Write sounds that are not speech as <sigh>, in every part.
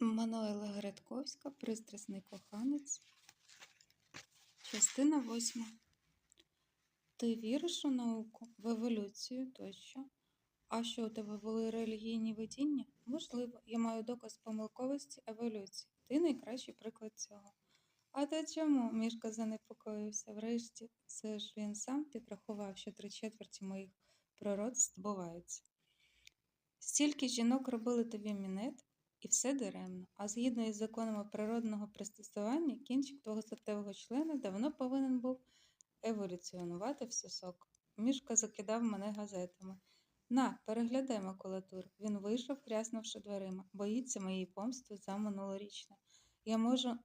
Мануела Грядковська, пристрасний коханець. Частина восьма. Ти віриш у науку, в еволюцію тощо? А що у тебе були релігійні видіння? Можливо, я маю доказ помилковості еволюції. Ти найкращий приклад цього. А то чому? Мішка занепокоївся. Врешті, це ж він сам підрахував, що три четверті моїх пророцтв збуваються. Стільки жінок робили тобі мінет, і все даремно. А згідно із законами природного пристосування, кінчик твого статевого члена давно повинен був еволюціонувати в сосок. Мішка закидав мене газетами. На, переглядай макулатуру. Він вийшов, хряснувши дверима. Боїться моєї помсти за минулорічне. Я можу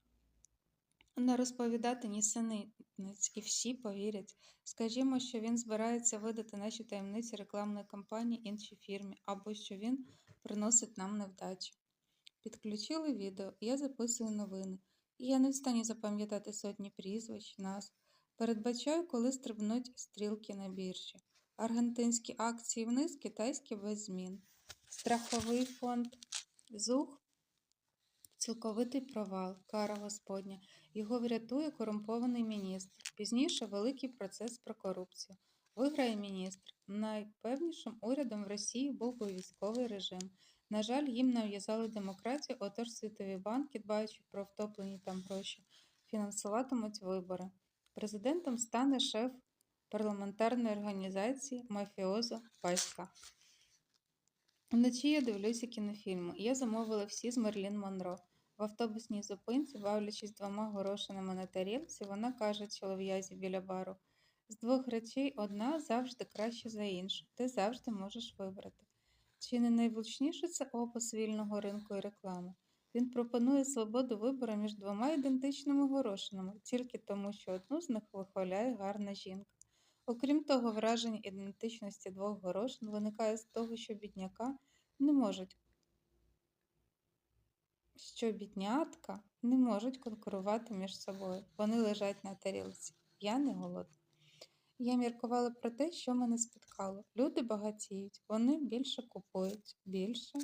не розповідати нісенітниць, і всі повірять. Скажімо, що він збирається видати наші таємниці рекламної кампанії іншій фірмі, або що він приносить нам невдачу. Підключили відео, я записую новини. І я не в стані запам'ятати сотні прізвищ, назв. Передбачаю, коли стрибнуть стрілки на біржі. Аргентинські акції вниз, китайські без змін. Страховий фонд ЗУХ цілковитий провал, кара Господня. Його врятує корумпований міністр. Пізніше великий процес про корупцію. Виграє міністр. Найпевнішим урядом в Росії був би військовий режим. На жаль, їм нав'язали демократію, отож світові банки, дбаючи про втоплені там гроші, фінансуватимуть вибори. Президентом стане шеф парламентарної організації Мафіозо Паська. Вночі я дивлюся кінофільми. Я замовила всі з Мерлін Монро. В автобусній зупинці, бавлячись двома горошинами на тарілці, вона каже чолов'язі біля бару: з двох речей одна завжди краще за іншу. Ти завжди можеш вибрати. Чи не найвлучніше це опис вільного ринку і реклами? Він пропонує свободу вибору між двома ідентичними горошинами, тільки тому, що одну з них вихваляє гарна жінка. Окрім того, враження ідентичності двох горошин виникає з того, що бідняка не можуть, що біднятка не можуть конкурувати між собою. Вони лежать на тарілці. Я не голодна. Я міркувала про те, що мене спіткало. Люди багатіють, вони більше купують, більше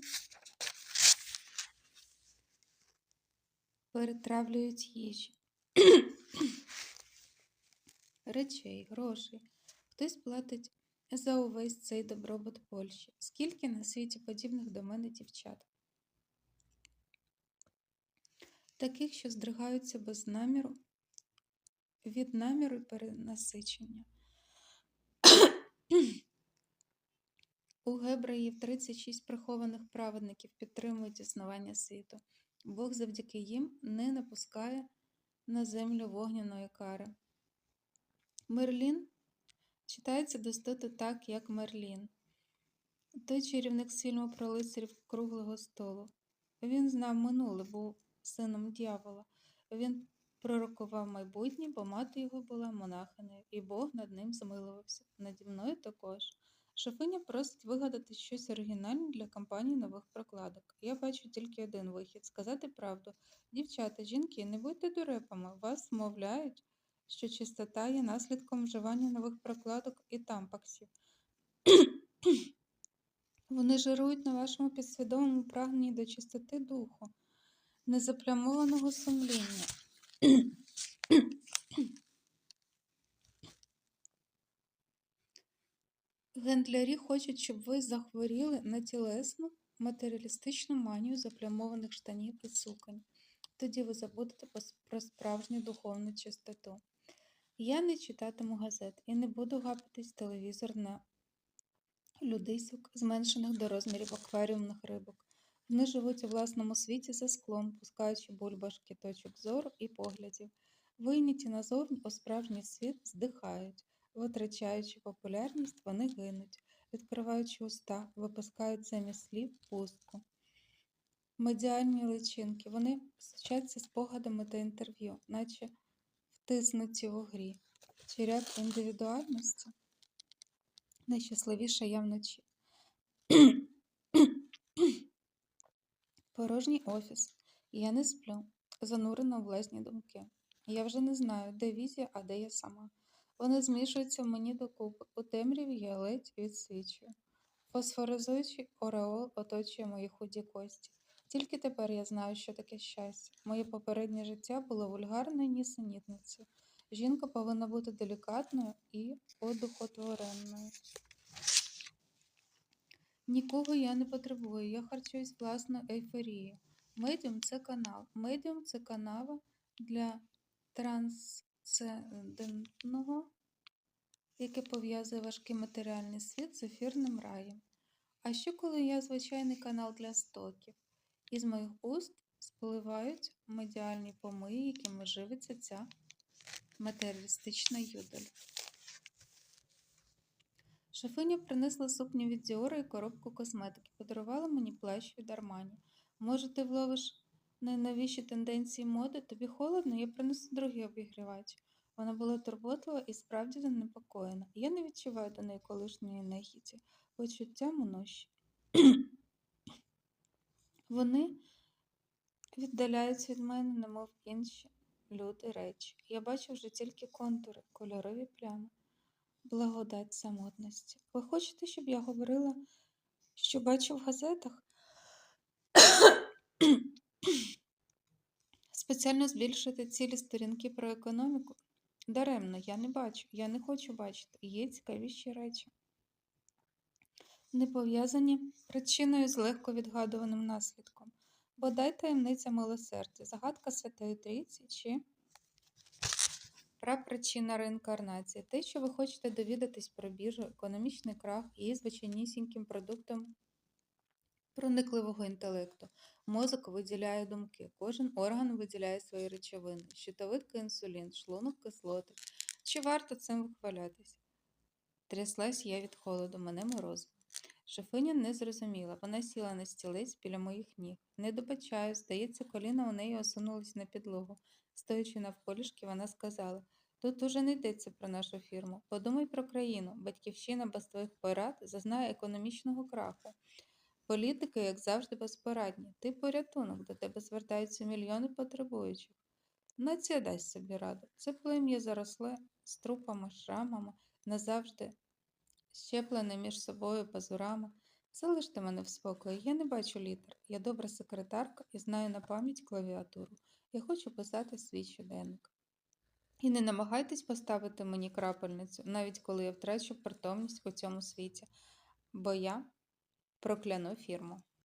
перетравлюють їжі. <coughs> Речей, грошей. Хтось платить за увесь цей добробут Польщі. Скільки на світі подібних до мене дівчат? Таких, що здригаються без наміру, від наміру перенасичення. У Гебраїв 36 прихованих праведників підтримують існування світу. Бог завдяки їм не напускає на землю вогняної кари. Мерлін читається достото так, як Мерлін. Той чарівник з фільму про лицарів круглого столу. Він знав минуле, був сином дьявола. Він пророкував майбутнє, бо мати його була монахинею, і Бог над ним змилувався. Наді мною також. Шофиня просить вигадати щось оригінальне для кампанії нових прокладок. Я бачу тільки один вихід сказати правду. Дівчата, жінки, не будьте дурепами, вас вмовляють, що чистота є наслідком вживання нових прокладок і тампаксів. <clears throat> Вони жирують на вашому підсвідомому прагненні до чистоти духу, незаплямованого сумління. <clears throat> <clears throat> Гендлярі хочуть, щоб ви захворіли на тілесну матеріалістичну манію заплямованих штанів і суконь. Тоді ви забудете про справжню духовну чистоту. Я не читатиму газет і не буду гапатись телевізор на людисок, зменшених до розмірів акваріумних рибок. Вони живуть у власному світі за склом, пускаючи бульбашки точок зору і поглядів. Вийняті назовні у справжній світ здихають. Витрачаючи популярність, вони гинуть, відкриваючи уста, випускають замість слів пустку. Медіальні личинки, вони сучаться спогадами та інтерв'ю, наче втиснуті у грі. Чи ряд індивідуальності? Найщасливіша я вночі. Порожній офіс. Я не сплю, занурена у власні думки. Я вже не знаю, де візія, а де я сама. Вони змішуються мені докупи. У темряві я ледь відсвічую. Фосфоризуючий ореол оточує мої худі кості. Тільки тепер я знаю, що таке щастя. Моє попереднє життя було вульгарною нісенітницею. Жінка повинна бути делікатною і одухотворенною. Нікого я не потребую, я харчуюсь власною ейфорією. Медіум це канал. Медіум це канава для трансцендентного, яке пов'язує важкий матеріальний світ з ефірним раєм. А що коли я звичайний канал для стоків? Із моїх уст спливають медіальні помиї, якими живиться ця матеріалістична юдель. Шефиня принесла сукню від Діора і коробку косметики, подарувала мені плащ від Армані. Може, ти вловиш найновіші тенденції моди? Тобі холодно, я принесу другий обігрівач. Вона була турботлива і справді занепокоєна. Я не відчуваю до неї колишньої нехіті, почуття моноші. <clears throat> Вони віддаляються від мене, немов інші люди речі. Я бачу вже тільки контури, кольорові плями, благодать самотності. Ви хочете, щоб я говорила, що бачу в газетах? <clears throat> Спеціально збільшити цілі сторінки про економіку? Даремно, я не бачу, я не хочу бачити. Є цікавіші речі. Не пов'язані причиною з легко відгадуваним наслідком. Бодай таємниця милосердя, загадка Святої Трійці чи прапричина реінкарнації. Те, що ви хочете довідатись про біржу, економічний крах і звичайнісіньким продуктом проникливого інтелекту. Мозок виділяє думки, кожен орган виділяє свої речовини, щитовидка інсулін, шлунок кислоти. Чи варто цим вихвалятись? Тряслась я від холоду, мене морозило. Шефиня не зрозуміла. Вона сіла на стілець біля моїх ніг. Не добачаю, здається, коліна у неї осунулись на підлогу. Стоячи навколішки, вона сказала тут уже не йдеться про нашу фірму. Подумай про країну. Батьківщина без твоїх порад зазнає економічного краху. Політики, як завжди, безпорадні. Ти порятунок, до тебе звертаються мільйони потребуючих. Нація дасть собі раду. Це плем'я заросле з трупами, шрамами, назавжди щеплене між собою пазурами. Залиште мене в спокої, я не бачу літер. Я добра секретарка і знаю на пам'ять клавіатуру. Я хочу писати свій щоденник. І не намагайтесь поставити мені крапельницю, навіть коли я втрачу притомність у цьому світі, бо я прокляну фірму.